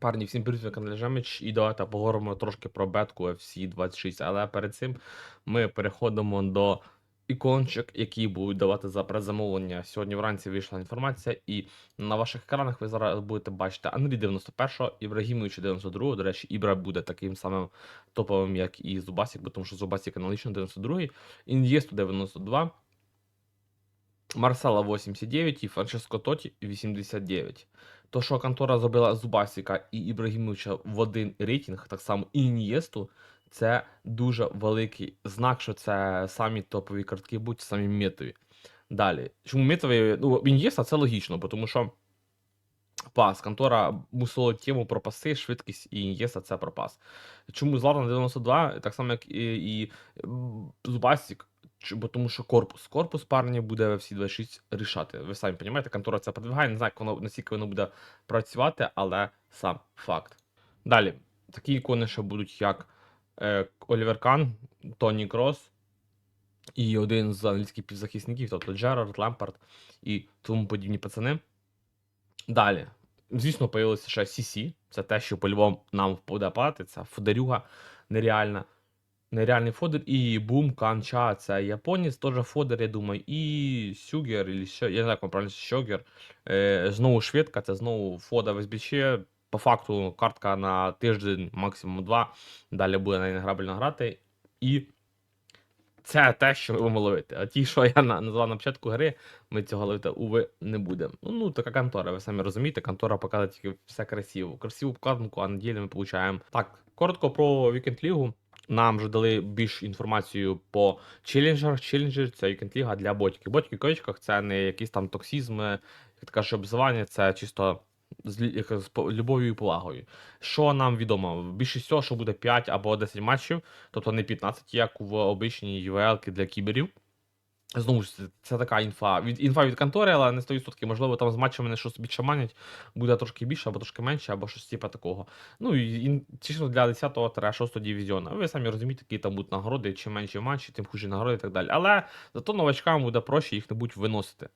Парні, всім привіт, ви каналі Жемич, і давайте поговоримо трошки про бетку FC 26. Але перед цим ми переходимо до ікончик, які будуть давати за предзамовлення. Сьогодні вранці вийшла інформація, і на ваших екранах ви зараз будете бачити Анрі 91, Ібрагімовича 92. До речі, Ібра буде таким самим топовим, як і Зубасік, бо тому що Зубасік аналогічно 92, Ін'єсту 92. Марсела 89 і Франческо Тоті 89. То, що контора зробила Зубасіка і Ібрагімовича в один рейтинг, так само і Ін'єсту, це дуже великий знак, що це самі топові картки будуть, самі метові. Далі. Чому метові? Ну, Ін'єста це логічно, тому що пас. Контора мусила тему про паси, швидкість і Ін'єста це про пас. Чому Златан 92, так само, як і, і Зубасік, бо тому що корпус. Корпус парні буде в всі 26 рішати. Ви самі розумієте, контора це продвигає. Не знаю, як воно наскільки воно буде працювати, але сам факт. Далі, такі ікони ще будуть, як е, Олівер Кан, Тоні Крос і один з англійських півзахисників, тобто Джерард, Лемпард і тому подібні пацани. Далі, звісно, появилося ще CC. Це те, що по-любому нам буде падати. Це Фодерюга нереальна. Нереальний фодер і Бум Канча, це японець, теж фодер, я думаю, і Сюгер, і що, я не знаю, як правильно Сьогер. Е, знову швидка, це знову фода в СБЧ. По факту картка на тиждень, максимум два. Далі буде на грабельно грати. І це те, що ми будемо ловити. А ті, що я назвав на початку гри, ми цього ловити, уви, не будемо. Ну, ну, така контора, ви самі розумієте, контора показує тільки все красиво. Красиву вкладинку, а на ділі ми получаємо. Так, коротко про Вікенд Лігу. Нам вже дали більш інформацію по челенджерах. Челенджер це Вікенд Ліга для ботиків. Ботики в кавичках це не якісь там токсізми, як ти кажеш, обзивання, це чисто з з любов'ю і повагою. Що нам відомо? Більшість всього, що буде 5 або 10 матчів, тобто не 15, як в обичній ЮВЛ для кіберів. Знову ж це, така інфа. Від, інфа від контори, але не 100%. Можливо, там з матчами не щось більше манять, буде трошки більше, або трошки менше, або щось типу такого. Ну і чисто для 10-6 дивізіону. Ви самі розумієте, які там будуть нагороди, чим менші матчі, тим хуже нагороди і так далі. Але зато новачкам буде проще їх не будуть виносити.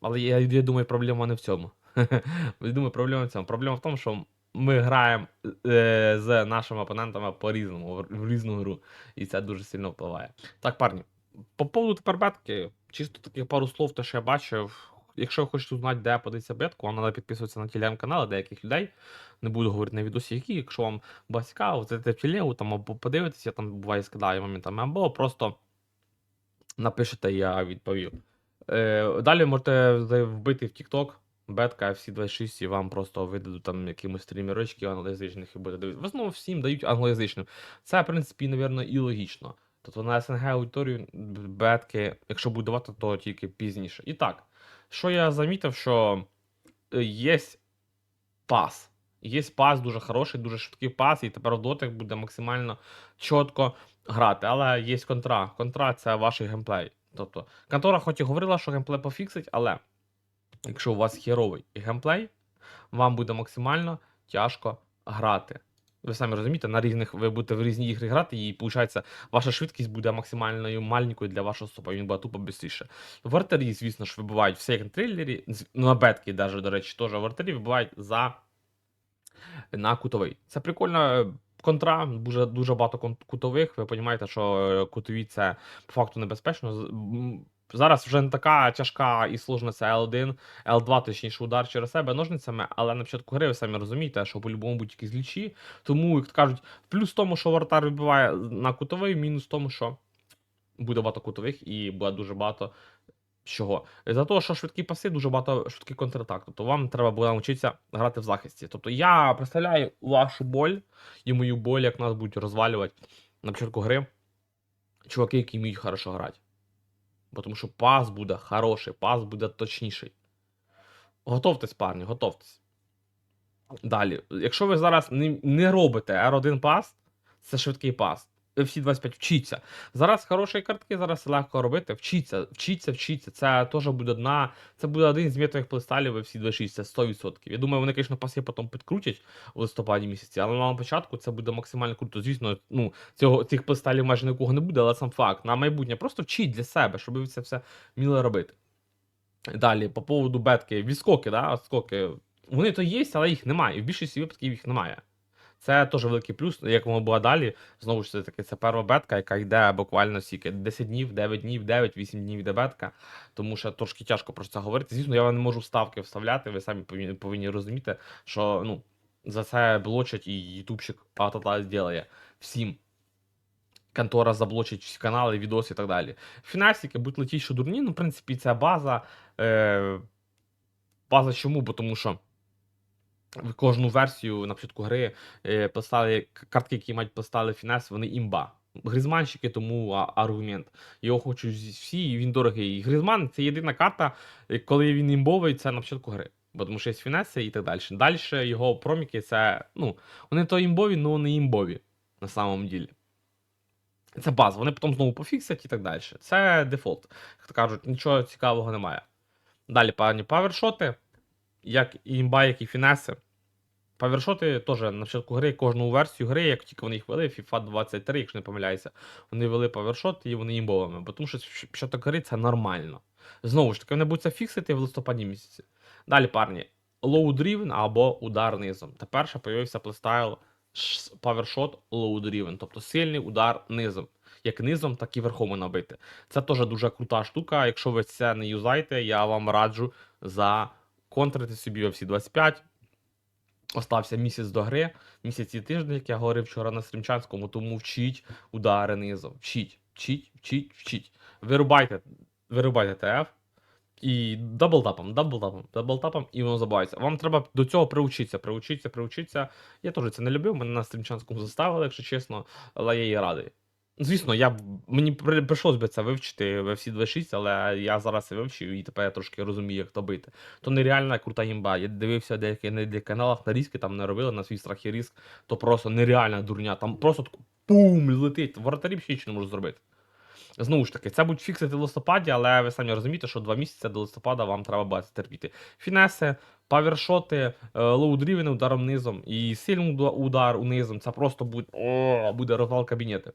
Але я, я думаю, проблема не в цьому. Я думаю, проблема в цьому. Проблема в тому, що ми граємо е, з нашими опонентами по-різному, в, в різну гру. І це дуже сильно впливає. Так, парні, по поводу тепер бетки, чисто таких пару слов, те, що я бачив. Якщо ви хочете узнати, де подивитися бетку, вам треба підписуватися на телеграм-канали деяких людей. Не буду говорити на відосі, які, якщо вам буде цікаво, зайдете в телегу, там або подивитися, там буває скидаю моментами, або просто напишете, я відповів. Е, далі можете вбити в TikTok, бетка FC26, і вам просто видадуть там якимось стрімерочки англоязичних і буде дивитися. В основному всім дають англоязичним. Це, в принципі, напевно, і логічно. Тобто на СНГ аудиторію бетки, якщо будуть давати, то тільки пізніше. І так, що я замітив, що е, є пас. Є пас дуже хороший, дуже швидкий пас, і тепер дотик буде максимально чітко грати. Але є контра. Контра це ваш геймплей. Тобто, контора хоч і говорила, що геймплей пофіксить, але якщо у вас херовий геймплей, вам буде максимально тяжко грати. Ви самі розумієте, на різних ви будете в різні ігри грати, і виходить, ваша швидкість буде максимальною маленькою для вашого стопа, він буде тупо швидше. Вартарі, звісно ж, вибувають в секонд трилері, ну, на бетки, навіть, до речі, теж вартарі вибувають за на кутовий. Це прикольно. Контра, дуже, дуже багато кутових. Ви розумієте, що е, кутові це по факту небезпечно. Зараз вже не така тяжка і сложна це L1, L2, точніше, удар через себе ножницями, але на початку гри ви самі розумієте, що по-любому будуть якісь лічі. Тому, як кажуть, плюс в тому, що вратар вибиває на кутовий, мінус в тому, що буде багато кутових і буде дуже багато чого. За того, що швидкі паси, дуже багато швидких контратак. Тобто вам треба буде навчитися грати в захисті. Тобто я представляю вашу боль і мою боль, як нас будуть розвалювати на початку гри. Чуваки, які вміють хорошо грати. Бо Тому що пас буде хороший, пас буде точніший. Готовтесь, парні, готовтесь. Далі, якщо ви зараз не, не робите R1 пас, це швидкий пас. FC 25 вчіться. Зараз хороші картки, зараз легко робити. Вчіться, вчіться, вчіться. Це теж буде одна. Це буде один з метових плейстайлів в FC 26, це 100%. Я думаю, вони, звісно, паси потім підкрутять у листопаді місяці, але на початку це буде максимально круто. Звісно, ну, цього, цих плейстайлів майже нікого не буде, але сам факт. На майбутнє просто вчіть для себе, щоб ви це все вміли робити. Далі, по поводу бетки, відскоки, да, скоки. Вони то є, але їх немає. І в більшості випадків їх немає. Це теж великий плюс, як воно було далі. Знову ж таки, це перша бетка, яка йде буквально стільки 10 днів, 9 днів, 9, 8 днів йде бетка. Тому що трошки тяжко про це говорити. Звісно, я вам не можу ставки вставляти, ви самі повинні, повинні розуміти, що ну, за це блочать і ютубчик та зробить всім. Контора заблочить всі канали, відоси і так далі. Фінансики будуть летіти, що дурні, ну, в принципі, це база. Е, база чому? Бо тому що в кожну версію на початку гри е, поставили к- картки, які мають поставили фінес, вони імба. Гризманщики, тому аргумент. Його хочуть всі, і він дорогий. І Гризман це єдина карта, е, коли він імбовий, це на початку гри. Бо тому що є фінеси і так далі. Далі його проміки це. Ну, вони то імбові, але вони імбові на самом ділі. Це база, вони потім знову пофіксять і так далі. Це дефолт. Як кажуть, нічого цікавого немає. Далі, пані павершоти, як і імба, як і фінеси. Павершоти теж на початку гри, кожну версію гри, як тільки вони їх вели, FIFA 23, якщо не помиляюся, вони вели павершоти і вони імбовими. Бо тому що початок гри це нормально. Знову ж таки, вони будуть це фіксити в листопаді місяці. Далі, парні, driven або удар низом. Тепер ще появився плейстайл павершот driven, тобто сильний удар низом. Як низом, так і верхом набити. Це теж дуже крута штука. Якщо ви це не юзаєте, я вам раджу законтрити собі всі 25. Остався місяць до гри, місяць і тиждень, як я говорив вчора на стрімчанському, тому вчіть удари низом. Вчіть, вчіть, вчіть, вчіть. Вирубайте, вирубайте ТФ і даблтапом, даблтапом, даблтапом, і воно забувається. Вам треба до цього приучитися, приучитися, приучитися. Я теж це не любив, мене на стрімчанському заставили, якщо чесно, але я їй радий. Звісно, я б- мені при- прийшлось би це вивчити в FC 26, але я зараз це вивчив і тепер я трошки розумію, як то бити. То нереальна крута імба. Я дивився деякі на деяких каналах на різки, там не робили на свій страх і риск, то просто нереальна дурня. Там просто пум летить. Воротарі ще нічого не можуть зробити. Знову ж таки, це будуть фіксити в листопаді, але ви самі розумієте, що два місяці до листопада вам треба буде терпіти. Фінеси, павершоти, лоудрівені ударом низом і сильний уда- удар унизом. Це просто буде, о, буде розвал кабінети.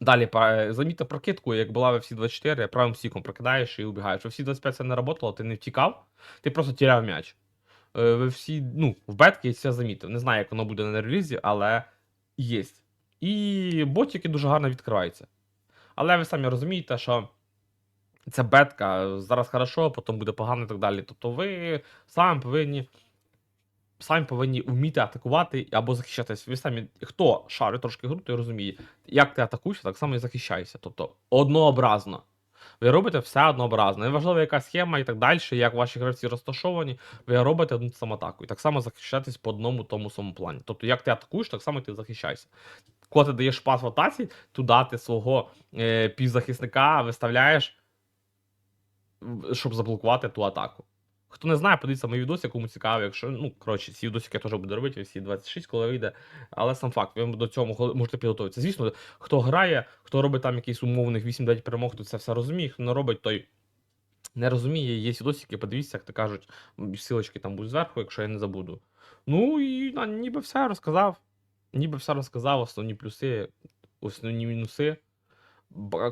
Далі, па- замітьте прокидку, як була в FC 24, правим стіком прокидаєш і убігаєш. В FC 25 це не працювало, ти не втікав, ти просто тіряв м'яч. Е, В FC, ну, в бетки це замітив. Не знаю, як воно буде на релізі, але є. І ботики дуже гарно відкриваються. Але ви самі розумієте, що це бетка, зараз хорошо, потім буде погано і так далі. Тобто ви самі повинні. Самі повинні вміти атакувати або захищатись. Ви самі, хто шарить трошки гру, той розуміє, як ти атакуєшся, так само і захищайся. Тобто однообразно. Ви робите все однообразно. Неважливо, яка схема і так далі, як ваші гравці розташовані, ви робите одну саму атаку. І так само захищатись по одному тому самому плані. Тобто, як ти атакуєш, так само ти захищайся. Коли ти даєш пас в атаці, туди ти свого е, півзахисника виставляєш, щоб заблокувати ту атаку. Хто не знає, подивіться мої відоси, кому цікаво, якщо, ну, коротше, ці відосики я теж буду робити, всі 26, коли вийде. Але сам факт, ви до цього можете підготуватися. Звісно, хто грає, хто робить там якийсь умовних 8-9 перемог, то це все розуміє. Хто не робить, той не розуміє. Є відосики, подивіться, як то кажуть, силочки там будуть зверху, якщо я не забуду. Ну і ніби все розказав. Ніби все розказав, основні плюси, основні мінуси.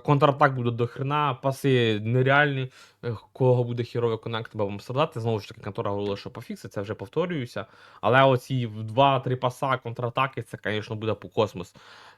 Контратак буде до хрена, паси нереальні. е, Кого буде хіровий коннект, треба вам страдати. Знову ж таки, контора говорила, що пофікси, це вже повторююся. Але оці в 2-3 паса контратаки, це, звісно, буде по космос.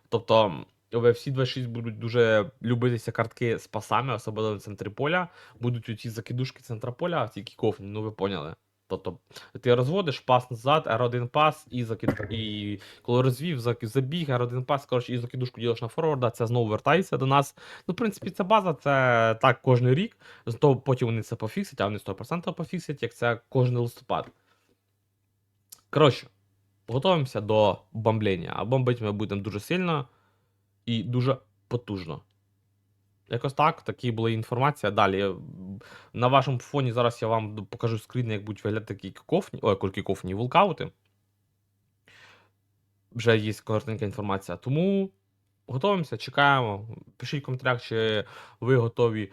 Тобто, в всі 26 будуть дуже любитися картки з пасами, особливо в центрі поля. Будуть оці закидушки центра поля, ці кіковні, ну ви поняли. Тобто, ти розводиш пас назад, R1 пас і закид... і коли розвів, забіг, R1 пас, коротше, і закидушку ділиш на форварда, це знову вертається до нас. Ну, в принципі, це база, це так кожен рік. Зато потім вони це пофіксять, а вони 100% пофіксять, як це кожен листопад. Коротше, готуємося до бомблення. А бомбити ми будемо дуже сильно і дуже потужно. Якось так, такі були інформація. Далі. На вашому фоні зараз я вам покажу скріни, як будуть виглядати такі кікофні, ой, кульки кофні, вулкаути. Вже є коротенька інформація. Тому готуємося, чекаємо. Пишіть в коментарях, чи ви готові.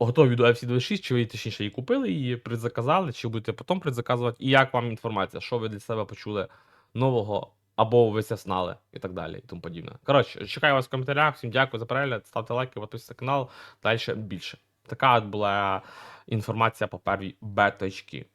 Готові до FC26, чи ви точніше її купили і предзаказали, чи будете потім предзаказувати, і як вам інформація, що ви для себе почули нового, або ви це знали, і так далі, і тому подібне. Коротше, чекаю вас в коментарях, всім дякую за перегляд, ставте лайки, підписуйтесь на канал, далі більше. Така була інформація по первій беточці.